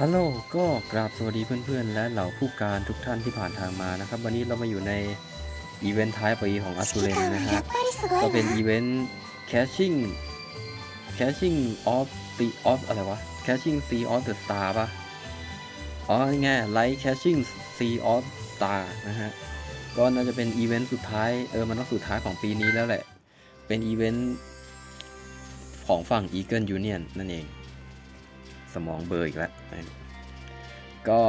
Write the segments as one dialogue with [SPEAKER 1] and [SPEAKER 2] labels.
[SPEAKER 1] ฮัลโหลก็กราบสวัสดีเพื่อนๆ และเหล่าผู้การทุกท่านที่ผ่านทางมานะครับ วันนี้เรามาอยู่ในอีเวนต์ท้ายปีของอัสูเรนนะฮะก็เป็นอีเวนต์ catching catching of the of อะไรวะ catching sea of the star ป่ะ อ๋อนี่ไง light catching sea of star นะฮะ ก็น่าจะเป็นอีเวนต์สุดท้ายเออมันต้องสุดท้ายของปีนี้แล้วแหละ เป็นอีเวนต์ของฝั่ง Eagle Union นั่นเอง สมองเบอร์อีกแล้วก็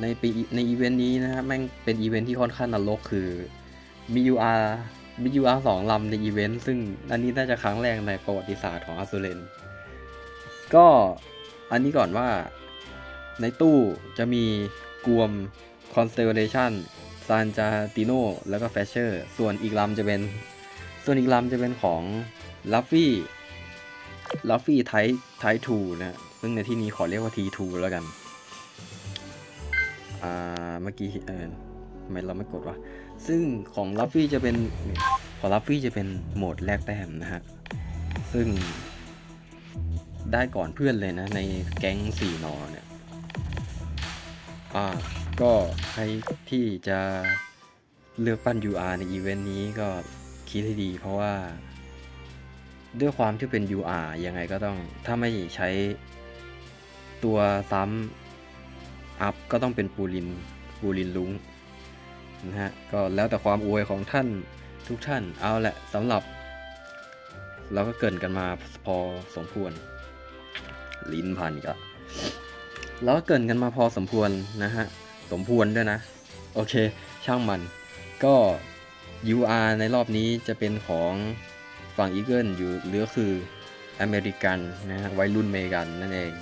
[SPEAKER 1] ในปีในอีเวนต์นี้นะครับแม่งเป็นอีเวนต์ที่ค่อนข้างนรกคือมี UR มี UR สองลำในอีเวนต์ซึ่งอันนี้น่าจะครั้งแรกในประวัติศาสตร์ของอาซูเรนก็อันนี้ก่อนว่าในตู้จะมีกวม Constellation ซานจาติโนแล้วก็แฟชเชอร์ ส่วนอีกลำจะเป็น ส่วนอีกลำจะเป็นของลัฟฟี่ ลัฟฟี่ไทไททูนะซึ่งในที่นี้ขอเรียกว่า T2 แล้วกัน อ่า เมื่อกี้เออทำไมเราไม่กดวะ ซึ่งของลัฟฟี่จะเป็น ของลัฟฟี่จะเป็นโหมดแลกแต้มนะฮะ ซึ่งได้ก่อนเพื่อนเลยนะ ในแก๊งสี่นอเนี่ย อ่า ก็ใครที่จะเลือกปั้น UR ในอีเวนต์นี้ก็คิดให้ดีเพราะว่า ด้วยความที่เป็น UR ยังไงก็ต้องถ้าไม่ใช้ตัวซ้ำอัพก็ต้องเป็นปูลินปูลินลุงนะฮะก็แล้วแต่ความอวยของท่านทุกท่านเอาแหละสำหรับ เราก็เกินกันมาพอสมควร ลิ้นพันก็เราก็เกินกันมาพอสมควรนะฮะสมควรด้วยนะ โอเค ช่างมันก็ UR ในรอบนี้จะเป็นของ ฝั่ง Eagle อยู่หรือคืออเมริกันนะฮะวัยรุ่นเมกันนั่นเอง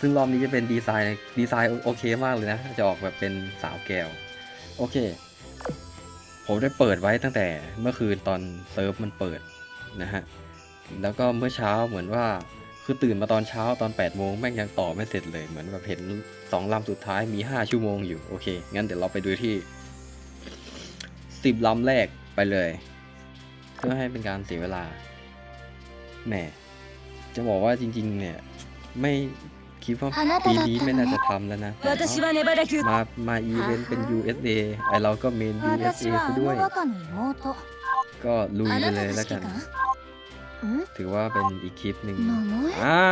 [SPEAKER 1] ซึ่งรอบนี้จะเป็นดีไซน์ดีไซน์โอเคมากเลยนะ จะออกแบบเป็นสาวแก้ว โอเค ผมได้เปิดไว้ตั้งแต่เมื่อคืนตอนเซิร์ฟมันเปิดนะฮะ แล้วก็เมื่อเช้าเหมือนว่าคือตื่นมาตอนเช้าตอน8โมงแม่งยังต่อไม่เสร็จเลย เหมือนแบบเห็นสองลำสุดท้ายมี 5 ชั่วโมงอยู่ โอเค งั้นเดี๋ยวเราไปดูที่ 10ลำแรกไปเลย เพื่อให้เป็นการเสียเวลา แหม จะบอกว่าจริงๆ เนี่ย ไม่คิดว่าปีนี้ไม่น่าจะทำแล้วนะมา มาอีเวนต์เป็น USA ไอเราก็เมน USA ไปด้วย ก็ลุยไปเลยแล้วกัน ถือว่าเป็นอีกคลิปหนึ่งอ่า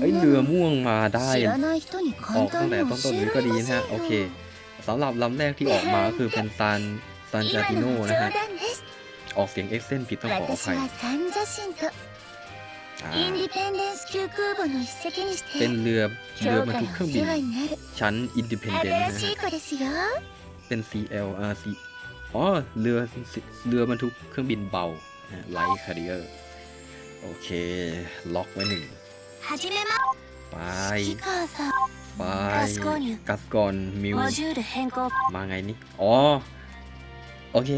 [SPEAKER 1] เฮ้ยเรือม่วงมาได้ ออกตั้งแต่ต้นๆนี้ก็ดีนะฮะ โอเคสำหรับลำแรกที่ออกมาคือเป็นซานซานจาติโนนะฮะ ออกเสียงเอ็กเซนผิดต้องขออภัยเป็นเรือเรือบรรทุกเครื่องบินชั้นอินดิเพนเดนต์นะเป็น CLRC อ๋อเรือเรือบรรทุกเครื่องบินเบาไลท์คาริเออร์โอเค ล็อกไว้หนึ่งไปไปกัสกอนมิวมาไงนี่อ๋อ โอเค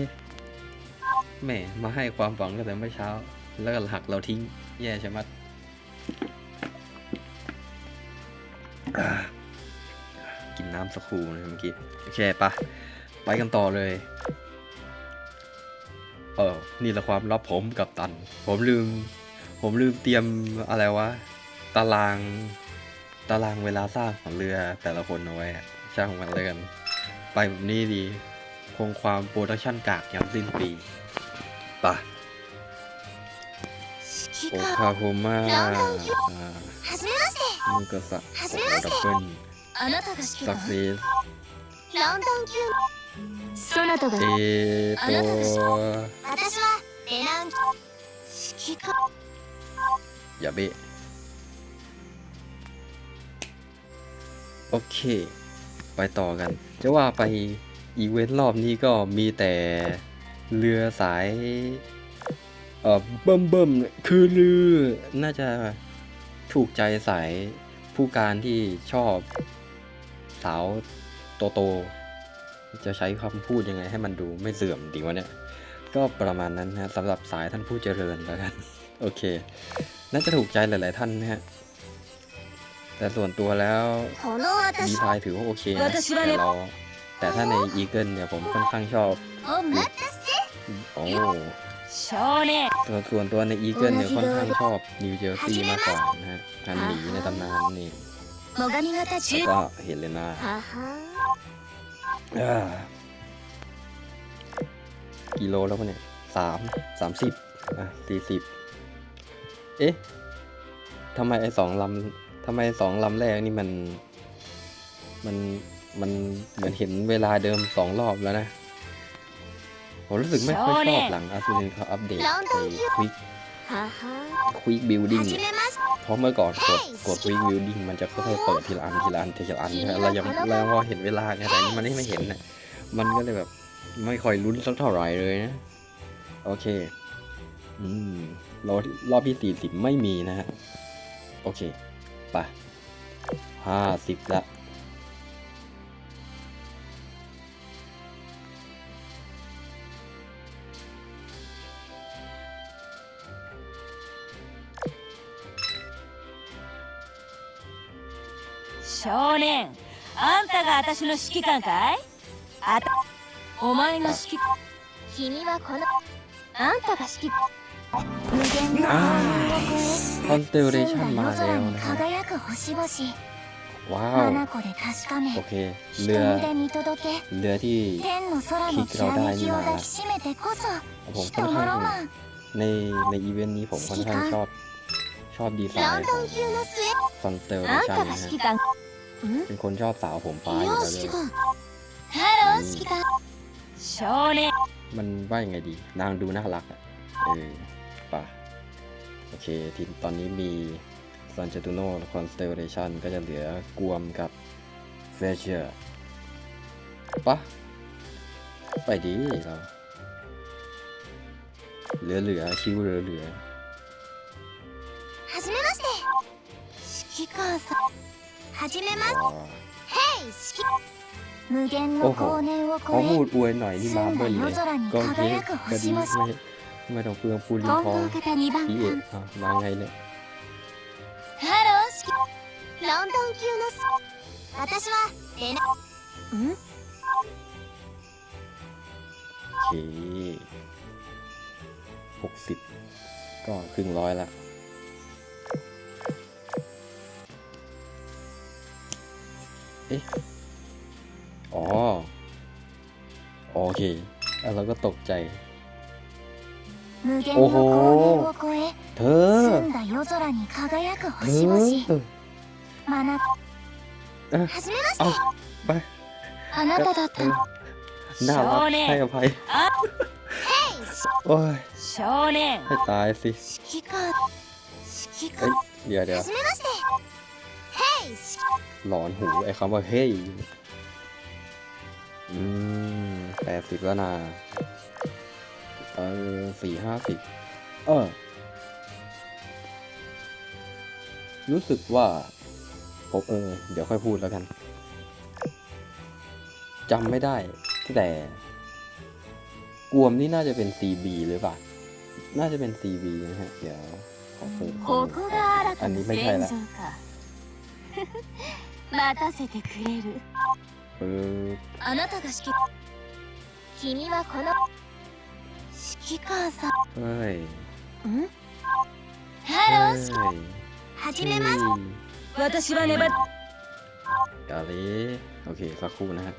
[SPEAKER 1] แหม่มาให้ความหวังตั้งแต่เมื่อเช้า แล้วก็หักเราทิ้ง แย่ใช่ไหมกินน้ำสักครู่นะเมื่อกี้ โอเคปะไปกันต่อเลย เออ นี่แหละความลับผมกับตัน ผมลืม ผมลืมเตรียมอะไรวะ ตาราง ตารางเวลาสร้างของเรือแต่ละคนเอาไว้ช่างมันเลยกัน ไปแบบนี้ดี คงความโปรดักชั่นกากยันสิ้นปีปะ
[SPEAKER 2] 指
[SPEAKER 1] โอ
[SPEAKER 2] 揮
[SPEAKER 1] คา
[SPEAKER 2] 官
[SPEAKER 1] โฮมาอ่า
[SPEAKER 2] はじめまして
[SPEAKER 1] มุกสะโอดับเบิล
[SPEAKER 2] あなたが指揮
[SPEAKER 1] สัก
[SPEAKER 2] 官
[SPEAKER 1] เซส
[SPEAKER 2] ロンドン級そなたが
[SPEAKER 1] เอโต
[SPEAKER 2] 私はレナン指揮官
[SPEAKER 1] อย่าเบะโอเค ไปต่อกัน จะว่าไป อีเวนต์รอบนี้ก็มีแต่เรือสาย เอ่อเบิ่มเบิ่มคือเรือน่าจะถูกใจสายผู้การที่ชอบสาวโตโต จะใช้คำพูดยังไงให้มันดูไม่เสื่อมดีวะเนี่ย ก็ประมาณนั้นนะสำหรับสายท่านผู้เจริญแล้วกัน โอเค น่าจะถูกใจหลาย ๆ ท่านนะฮะแต่ส่วนตัวแล้วดี
[SPEAKER 2] ไพา
[SPEAKER 1] ยถือว่าโอเคนะแต่เรอ แต่ถ้าในอีเกิลเนี่ยผมค่อนข้างชอบโอ้ตัวส่วนตัวในอีเกิลเนี่ยค่อนข้างชอบ New Jersey มากกว่านะฮะการหนีในตำนานนี่แล้วก็เห็นเลยนะกิโลแล้วเนี่ยสามสามสิบอะสี่สิบเอ๊ะทำไมไอ้สองลำทำไมสองลำแรกนี่มัน มัน มันเหมือนเห็นเวลาเดิมสองรอบแล้วนะ ผมรู้สึกไม่ค่อยชอบหลังอาซูเนเขาอัปเดตในควิกควิกบิลดิ้งเนี่ยเพราะเมื่อก่อนกดกดควิกบิลดิ้งมันจะค่อยๆเปิดทีละอันทีละอันทีละอันเรายังเราพอเห็นเวลาแต่นี้มันไม่เห็นนะมันก็เลยแบบไม่ค่อยลุ้นสักเท่าไหร่เลยนะ โอเค อืมรอบรอบที่สี่สิบไม่มีนะฮะ โอเค ไปห้าสิบละ
[SPEAKER 3] 少年あんたが私の指揮官かいあたお前が指揮
[SPEAKER 2] 君はこのあんたが指揮無限の
[SPEAKER 1] คอนสเตลเลชัน
[SPEAKER 2] 澄んだ
[SPEAKER 1] มา
[SPEAKER 2] 夜
[SPEAKER 1] แล้
[SPEAKER 2] 空
[SPEAKER 1] ว
[SPEAKER 2] に
[SPEAKER 1] นะฮะ
[SPEAKER 2] 輝く星々
[SPEAKER 1] ว้าว
[SPEAKER 2] 眼で確かめ
[SPEAKER 1] โอเค
[SPEAKER 2] 瞳
[SPEAKER 1] เรือ
[SPEAKER 2] で見届け
[SPEAKER 1] เรือที่
[SPEAKER 2] 天の空のきらめきを抱きしめてこそ
[SPEAKER 1] ผม
[SPEAKER 2] 人
[SPEAKER 1] ค่อน
[SPEAKER 2] の
[SPEAKER 1] ข้าง
[SPEAKER 2] ロマン
[SPEAKER 1] ในในอีเวนต์นี้ผมค่อนข้างชอบ ชอบดีไซ
[SPEAKER 2] ロン
[SPEAKER 1] น์ข
[SPEAKER 2] ド
[SPEAKER 1] อง
[SPEAKER 2] ン級の末
[SPEAKER 1] คอนสเตลเล
[SPEAKER 3] あん
[SPEAKER 1] ชัน
[SPEAKER 3] たが
[SPEAKER 1] นะฮะ
[SPEAKER 3] 指揮官
[SPEAKER 2] ん
[SPEAKER 1] เป็นคนชอบสาวผมฟ้าอยู่แล้วด้วยมันว่ายังไงดี นางดูน่ารักอะเออป่ะโอเค ทีตอนนี้มีซันเจตุโน่คอนสเตลเลชันก็จะเหลือกวมกับเฟเชอร์ปะไปดีเราเหลือเหลือคิวเหลือเหลือ
[SPEAKER 2] はじめまして指揮官さんはじめまし
[SPEAKER 1] อ๋อ
[SPEAKER 2] て指揮無限の光年を
[SPEAKER 1] เขา
[SPEAKER 2] 超
[SPEAKER 1] พู
[SPEAKER 2] え
[SPEAKER 1] ดอวยหน่อยนี่มาเบิ้ลเลย
[SPEAKER 2] 澄んだ夜空に
[SPEAKER 1] ก็โอเค
[SPEAKER 2] 輝く
[SPEAKER 1] ก็ดี
[SPEAKER 2] 星
[SPEAKER 1] ไม่
[SPEAKER 2] 々
[SPEAKER 1] ไม่ต้องเปลืองปูนลิ
[SPEAKER 2] 金
[SPEAKER 1] นทอง
[SPEAKER 2] 光型2番
[SPEAKER 1] พี่เอก
[SPEAKER 2] 艦
[SPEAKER 1] อ่ะมาไงเนี่ย
[SPEAKER 2] ハロー指揮ロンドン級のす私はレナん
[SPEAKER 1] โอเคหกสิบก็ครึ่งร้อยละ อะอ๋อ โอเคแล้วเราก็ตกใจ
[SPEAKER 2] โอ้โห
[SPEAKER 1] เธอ เธอเอาไปน่ารักให้อภัยโอ้ยให้ตายสิเดี๋ยวเดี๋ยว หลอนหูไอ้คำว่าเฮ้ย อืมแปดสิบแล้วนาเออสี่ห้าสิบเออ รู้สึกว่าผมเออ เดี๋ยวค่อยพูดแล้วกันจำไม่ได้ แต่กวมนี่น่าจะเป็น CB หรือเปล่า น่าจะเป็น CB นะฮะ เดี๋ยวขอเปิดอั
[SPEAKER 3] น
[SPEAKER 1] นี้ไม่
[SPEAKER 3] ใช่ละ
[SPEAKER 1] あ二枚替えだ
[SPEAKER 3] 戦場か待たせてくれる
[SPEAKER 1] เออ
[SPEAKER 2] あなたが指揮君はこの指揮官さ
[SPEAKER 1] เฮ้ย
[SPEAKER 2] んん
[SPEAKER 3] ハ
[SPEAKER 1] เฮ้
[SPEAKER 3] ロー
[SPEAKER 1] ย
[SPEAKER 3] 指揮
[SPEAKER 2] はじめまして
[SPEAKER 3] 私は粘っ
[SPEAKER 1] กาลีโอเค สักครู่นะฮะ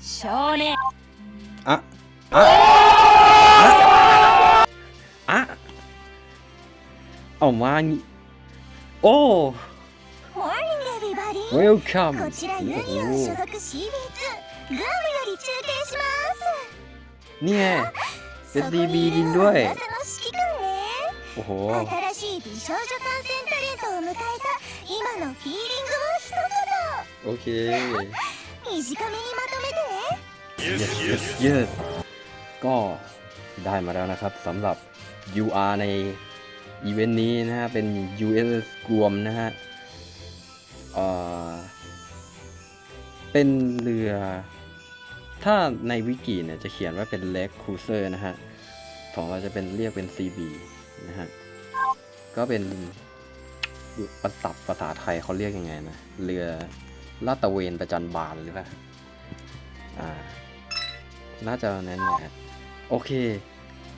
[SPEAKER 3] 少年
[SPEAKER 1] อะอะอะอะเอามางี้ โอ้
[SPEAKER 2] モーニングエビバディ
[SPEAKER 1] welcome
[SPEAKER 2] こちらユニオン所属 CB2 グアムより中継しま
[SPEAKER 1] เนี่ย
[SPEAKER 2] す
[SPEAKER 1] เป็น
[SPEAKER 2] そこ
[SPEAKER 1] CB
[SPEAKER 2] にいるの
[SPEAKER 1] จริงด้ว
[SPEAKER 2] はい 噂の指揮官ね
[SPEAKER 1] โอ้โห
[SPEAKER 2] 新しい美少女観戦タレントを迎えた今のフィーリングを
[SPEAKER 1] โอเค
[SPEAKER 2] 一言短めにまとめてね
[SPEAKER 1] yes yes yes ก็ได้มาแล้วนะครับสำหรับ UR ใน อีเวนต์นี้นะฮะเป็น US กวมนะฮะเออเป็นเรือ ถ้าในวิกิเนี่ยจะเขียนว่าเป็น Lake Cruiser นะฮะ ของเราจะเป็นเรียกเป็น CB นะฮะ ก็เป็นประสับภาษาไทยเขาเรียกยังไงนะ เรือลาดตะเวนประจันบานหรือเปล่า อ่า น่าจะแน่นแหละโอเค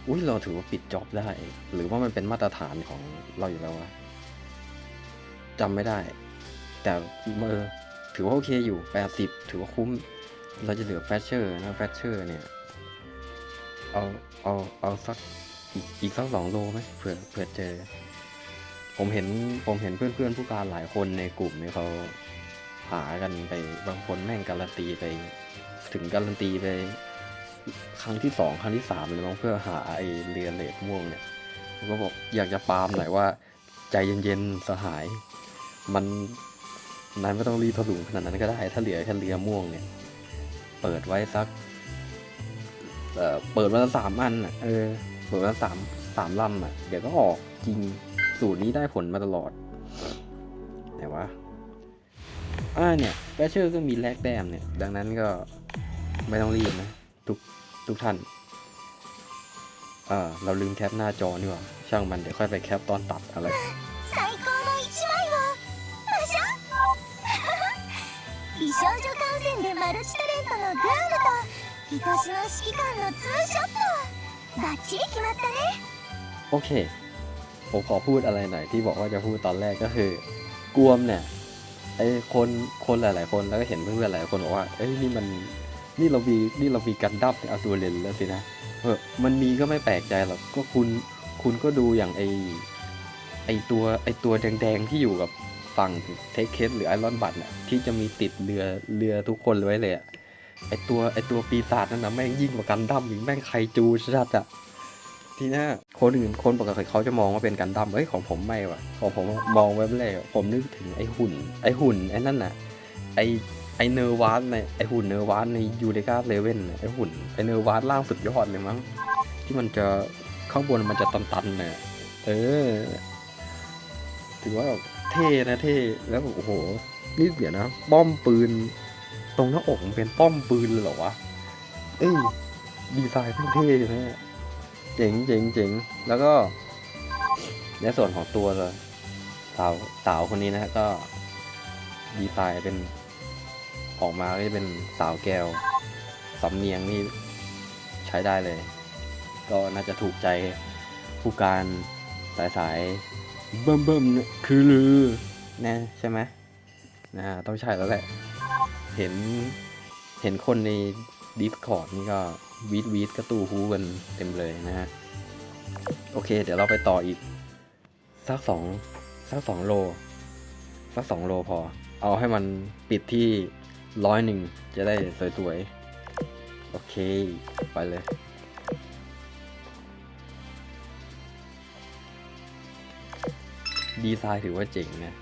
[SPEAKER 1] อุ้ยเราถือว่าปิดจ็อบได้ หรือว่ามันเป็นมาตรฐานของเราอยู่แล้ววะจำไม่ได้ แต่เออถือว่าโอเคอยู่ 80 ถือว่าคุ้ม เราจะเหลือแฟชเชอร์นะแฟชเชอร์เนี่ย เอาเอาเอาสักอีกอีกสักสองโลไหมเผื่อเผื่อเจอ ผมเห็นผมเห็นเพื่อนเพื่อนผู้การหลายคนในกลุ่มเนี่ยเขาหากันไปบางคนแม่งการันตีไป ถึงการันตีไป ครั้งที่สองครั้งที่สามเลยมั้งเพื่อหาไอเรือเลดม่วงเนี่ยผมก็บอกอยากจะปาล์มหน่อยว่า ใจเย็นๆสหาย มันนายไม่ต้องรีบถลุงขนาดนั้นก็ได้ ถ้าเหลือแค่เรือม่วงเนี่ย เปิดไว้สักเอ่อเปิดวันละสามอันอะเออเปิดวันละสามสามลำอะ เดี๋ยวก็ออกจริงสูตรนี้ได้ผลมาตลอดแต่ว่าอ่าเนี่ยแฟชเชอร์ก็มีแลกแต้มเนี่ย ดังนั้นก็ไม่ต้องรีบนะ ทุก ทุกท่าน อ่า เราลืมแคปหน้าจอนี่หว่า ช่างมันเดี๋ยวค่อยไปแคปตอนตัดอะไร
[SPEAKER 2] 最高の一枚はマシャ美少女観戦でマルチタレントのグアムと愛しの指揮官のツーショットバッチリ決まったね
[SPEAKER 1] โอเค ผมขอพูดอะไรหน่อยที่บอกว่าจะพูดตอนแรกก็คือกวมเนี่ยไอ้คนคนหลาย ๆ คนแล้วก็เห็นเพื่อนๆหลายคนบอกว่า เอ้ยนี่มัน นี่เรามีนี่เรามีกันดั้มในอาตูเรนแล้วสินะเออมันมีก็ไม่แปลกใจหรอกก็คุณคุณก็ดูอย่างไอไอตัวไอตัวแดงๆที่อยู่กับฝั่งเทคเคสหรือไอรอนบัตเนี่ยที่จะมีติดเรือเรือทุกคนไว้เลยอะไอตัวไอตัวปีศาจนั่นนะแม่งยิ่งกว่ากันดั้มอีกแม่งไคจูชัดอะทีนี้คนอื่นคนปกติเขาจะมองว่าเป็นกันดั้มเอ้ยของผมไม่ว่ะของผมมองไว้แรกผมนึกถึงไอหุ่น ไอหุ่นไอนั่นน่ะไอ ไอเนอร์วาสในไอหุ่นเนอร์วาสในยูเดกาเลเว่นไอหุ่นไอเนอร์วาสล่างสุดยอดเลยมั้งที่มันจะข้างบนมันจะตันๆเนี่ยเออถือว่าเท่นะเท่แล้วโอ้โหนี่เดี๋ยวนะ ป้อมปืน ตรงหน้าอกมันเป็นป้อมปืนเลยเหรอวะเอ้ยดีไซน์เท่ๆนะเจ๋งเจ๋งเจ๋งแล้วก็ในส่วนของตัวสาวสาวคนนี้นะฮะก็ดีไซน์เป็น ออกมาก็จะเป็นสาวแก้วสำเนียงนี่ใช้ได้เลย ก็น่าจะถูกใจผู้การสายสายเบิ่มเบิ่มๆเนี่ยคือลือนะใช่ไหมนะฮะต้องใช่แล้วแหละ เห็นเห็นคนใน Discord นี่ก็วีดวีดกระตูฮูกันเต็มเลยนะฮะ โอเค เดี๋ยวเราไปต่ออีก สักสองสักสองโล สักสองโลพอ เอาให้มันปิดที่ ร้อยหนึ่งจะได้สวยๆ โอเค ไปเลย ดีไซน์ถือว่าเจ๋งนะ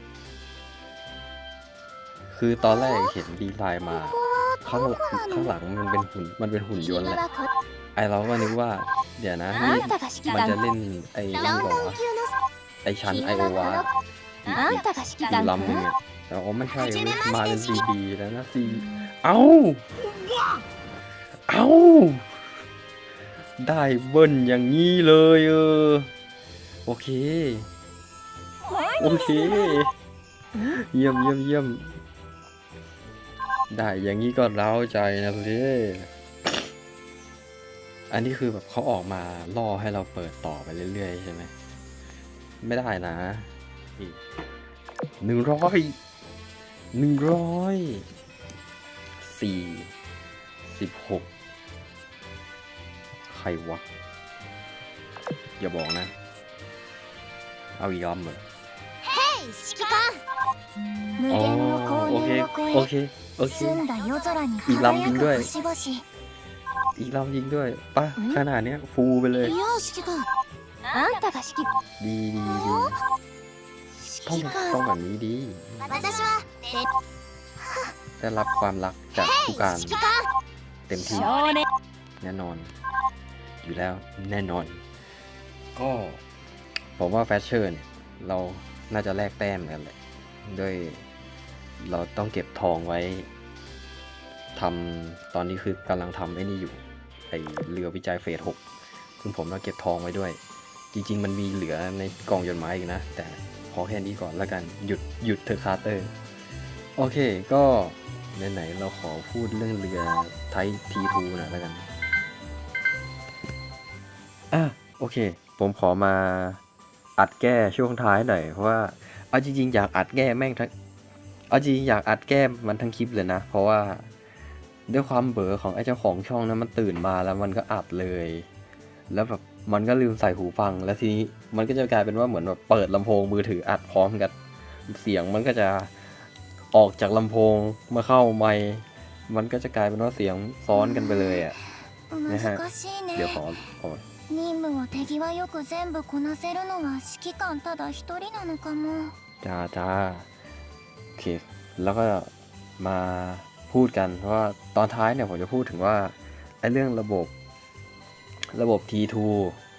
[SPEAKER 1] คือตอนแรกเห็นดีไซน์มา ข้างข้างหลังมันเป็นหุ่นมันเป็นหุ่นยนต์แหละไอเราก็นึกว่า เดี๋ยวนะนี่มันจะเล่นไอ้
[SPEAKER 2] เล่น
[SPEAKER 1] บอไอชั้นไอโอวาอีกลำหนึ่ง
[SPEAKER 3] か
[SPEAKER 1] อะแต่ว่าไม่ใช่เว้ยมาเป็นซีดีแล้วนะซีเอ้าเอ้าได้เบิ้ลอย่างนี้เลยเออโอเค โอเค เยี่ยมเยี่ยมเยี่ยมได้อย่างนี้ก็เร้าใจนะสิอันนี้คือแบบเขาออกมาล่อให้เราเปิดต่อไปเรื่อยๆใช่ไหม ไม่ได้นะ อีกหนึ่งร้อย หนึ่งร้อยสี่สิบหกใครวะ อย่าบอกนะ เอายอมเลยอ๋อโอเค โอเค โอเค
[SPEAKER 2] อี
[SPEAKER 1] กลำยิง
[SPEAKER 2] ด้วย
[SPEAKER 1] อีกลำยิงด้วยปะขนาดเนี้ยฟูไปเลยดีดีดี ต้องต้องแบบนี้ดี ได้รับความรักจากผู้การเต็มที่แน่นอน อยู่แล้วแน่นอน ก็ผมว่าแฟชเชอร์เนี่ยเราน่าจะแลกแต้มกันเลยด้วยเราต้องเก็บทองไว้ทำตอนนี้คือกำลังทำไอ้นี่อยู่ไอเรือวิจัยเฟสหกซึ่งผมต้องเก็บทองไว้ด้วย จริง ๆ มันมีเหลือในกล่องยนต์ไม้อีกนะ แต่ อแค่นี้ก่อนแล้วกัน หยุดหยุดเธอคาร์เตอร์ โอเค ก็ไหนๆเราขอพูดเรื่องเรือไททีทูหน่อยแล้วกัน อะ โอเค ผมขอมาอัดแก้ช่วงท้ายหน่อย เพราะว่า เอาจริงๆ อยากอัดแก้แม่งทั้ง เอาจริงอยากอัดแก้มันทั้งคลิปเลยนะ เพราะว่าด้วยความเบื่อของไอ้เจ้าของช่องนั้นมันตื่นมาแล้วมันก็อัดเลย แล้วแบบ มันก็ลืมใส่หูฟัง แล้วทีนี้มันก็จะกลายเป็นว่าเหมือนแบบเปิดลำโพงมือถืออัดพร้อมกัน เสียงมันก็จะออกจากลำโพงมาเข้าไมค์มันก็จะกลายเป็นว่าเสียงซ้อนกันไปเลยอ่ะ
[SPEAKER 2] 難しいね
[SPEAKER 1] เดี๋ยวขอขอ
[SPEAKER 2] 任務を手際よく全部こなせるのは指揮官ただ一人なのかも
[SPEAKER 1] จ้าจ้าโอเค แล้วก็มาพูดกันว่าตอนท้ายเนี่ยผมจะพูดถึงว่าไอ้เรื่องระบบ ระบบ T2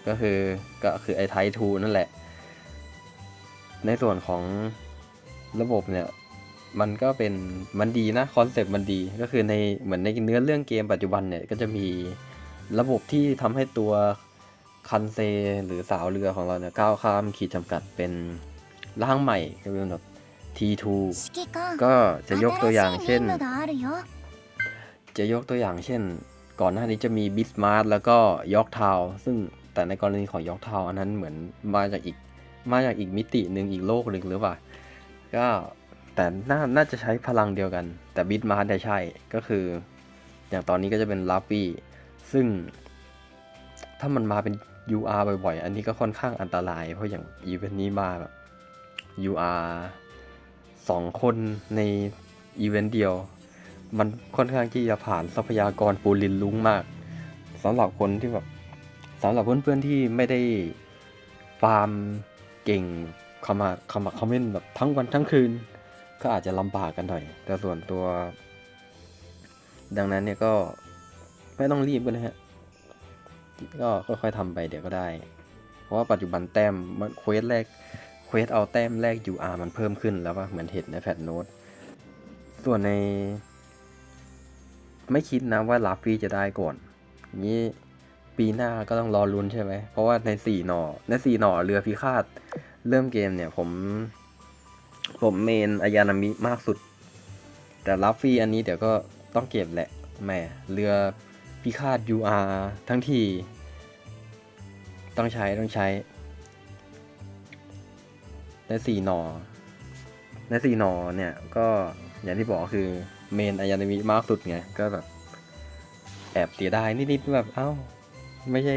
[SPEAKER 1] ก็คือก็คือไอไททูนั่นแหละ ในส่วนของระบบเนี่ย มันก็เป็นมันดีนะ คอนเซปต์มันดีก็คือในเหมือนในเนื้อเรื่องเกมปัจจุบันเนี่ย ก็จะมีระบบที่ทำให้ตัวคันเซหรือสาวเรือของเราเนี่ย ก้าวข้ามขีดจำกัดเป็นร่างใหม่ก็เป็นแบบ T2 ก็จะยกตัวอย่างเช่น จะยกตัวอย่างเช่น ก่อนหน้านี้จะมีบิสมาร์ t แล้วก็ยอกทาวซึ่งแต่ในกรณีของยอกทาวอันนั้นเหมือนมาจากอีกมาจากอีกมิติหนึ่งอีกโลกหนึ่งหรือเปล่าก็แต่น่าน่าจะใช้พลังเดียวกัน แต่บิสมาร์ t ได้ใช่ก็คือ อย่างตอนนี้ก็จะเป็นลัฟฟี่ซึ่ง ถ้ามันมาเป็น UR บ่อยๆ อันนี้ก็ค่อนข้างอันตราย เพราะอย่างอีเวนต์นี้มาแบบ UR สองคนในอีเวนต์เดียว มันค่อนข้างที่จะผ่านทรัพยากรปูลินลุงมากสำหรับคนที่แบบสำหรับเพื่อนๆที่ไม่ได้ฟาร์มเก่งขมาขมาคอมเมนต์แบบทั้งวันทั้งคืน ก็อาจจะลำบากกันหน่อย แต่ส่วนตัว ดังนั้นเนี่ยก็ไม่ต้องรีบกันนะฮะ ก็ค่อยๆทำไปเดี๋ยวก็ได้ เพราะว่าปัจจุบันแต้มเควสแรกเควสเอาแต้มแรก UR มันเพิ่มขึ้นแล้วว่าเหมือนเห็นในแพทโน้ตส่วนใน ไม่คิดนะว่าลาฟี่จะได้ก่อนนี้ปีหน้าก็ต้องรอลุ้นใช่ไหม เพราะว่าในสี่หนอ ในสี่หนอเรือพิฆาต เริ่มเกมเนี่ยผม ผมเมนอายานามิมากสุด แต่ลาฟี่อันนี้เดี๋ยวก็ต้องเก็บแหละแหม่เรือพิฆาต UR ทั้งทีต้องใช้ต้องใช้ ในสี่หนอ ในสี่หนอเนี่ยก็อย่างที่บอกคือ เมนอายานามิมากสุดไง ก็แบบ แอบเสียดายนิดๆแบบ เอ้า ไม่ใช่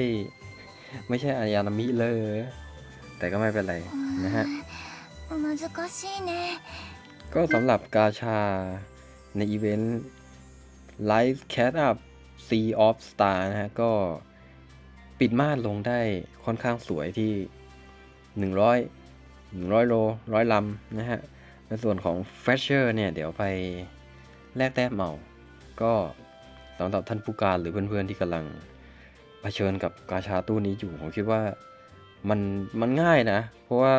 [SPEAKER 1] ไม่ใช่อายานามิเลย แต่ก็ไม่เป็นไรนะฮะ ก็สำหรับกาชาในอีเวนต์ Live Cat Up Sea of Star นะฮะ ก็ปิดม่านลงได้ค่อนข้างสวยที่ 100 100 โล 100 ลำ นะฮะ ในส่วนของ f r e s h e r เนี่ย เดี๋ยวไป แลกแต้มเมา ก็สำหรับท่านผู้การหรือเพื่อนๆที่กำลังเผชิญกับกาชาตู้นี้อยู่ผมคิดว่ามันมันง่ายนะ เพราะว่า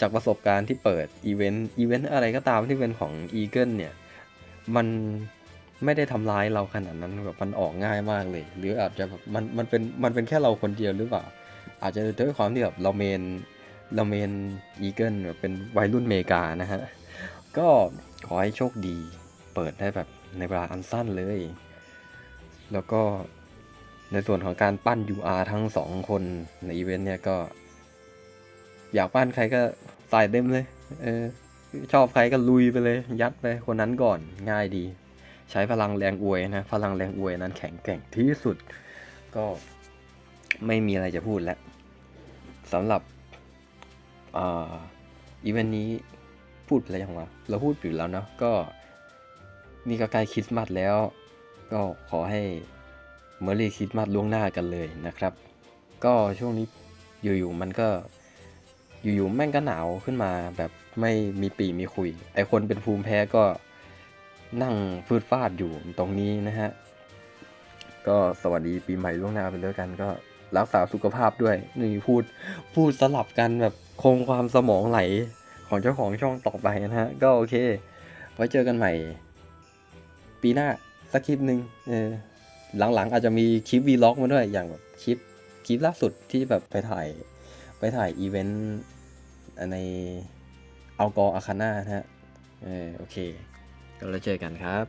[SPEAKER 1] จากประสบการณ์ที่เปิดอีเวนต์อีเวนต์อะไรก็ตามที่เป็นของ Eagle เนี่ย มันไม่ได้ทำร้ายเราขนาดนั้นแบบมันออกง่ายมากเลย หรืออาจจะแบบมันมันเป็นมันเป็นแค่เราคนเดียวหรือเปล่า อาจจะด้วยความที่แบบเราเมนเราเมนอีเกิลแบบเป็นวัยรุ่นเมกานะฮะ ก็ขอให้โชคดี เปิดได้แบบในเวลาอันสั้นเลย แล้วก็ในส่วนของการปั้น UR ทั้งสองคนในอีเวนต์เนี่ยก็ อยากปั้นใครก็ใส่เต็มเลย เออ ชอบใครก็ลุยไปเลย ยัดไปคนนั้นก่อนง่ายดี ใช้พลังแรงอวยนะ พลังแรงอวยนั้นแข็งแกร่งที่สุด ก็ไม่มีอะไรจะพูดแล้วสำหรับอ่าอีเวนต์นี้พูดไปแล้วยังวะเราพูดไปแล้วเนาะก็ นี่ก็ใกล้คริสต์มาสแล้ว ก็ขอให้เมอรี่คริสต์มาสล่วงหน้ากันเลยนะครับ ก็ช่วงนี้อยู่ๆมันก็อยู่ๆแม่งก็หนาวขึ้นมาแบบไม่มีปีมีคุย ไอคนเป็นภูมิแพ้ก็นั่งฟืดฟาดอยู่ตรงนี้นะฮะ ก็สวัสดีปีใหม่ล่วงหน้าไปด้วยกันก็รักษาสุขภาพด้วยนี่พูดพูดสลับกันแบบคงความสมองไหลของเจ้าของช่องต่อไปนะฮะ ก็โอเค ไว้เจอกันใหม่ ปีหน้าสักคลิปหนึ่งเออหลังๆ อาจจะมีคลิปวีล็อกมาด้วยอย่างแบบคลิปคลิปล่าสุดที่แบบไปถ่ายไปถ่ายอีเวนต์ในเอลกออาคาน่านะฮะเออโอเค ก็แล้วเจอกันครับ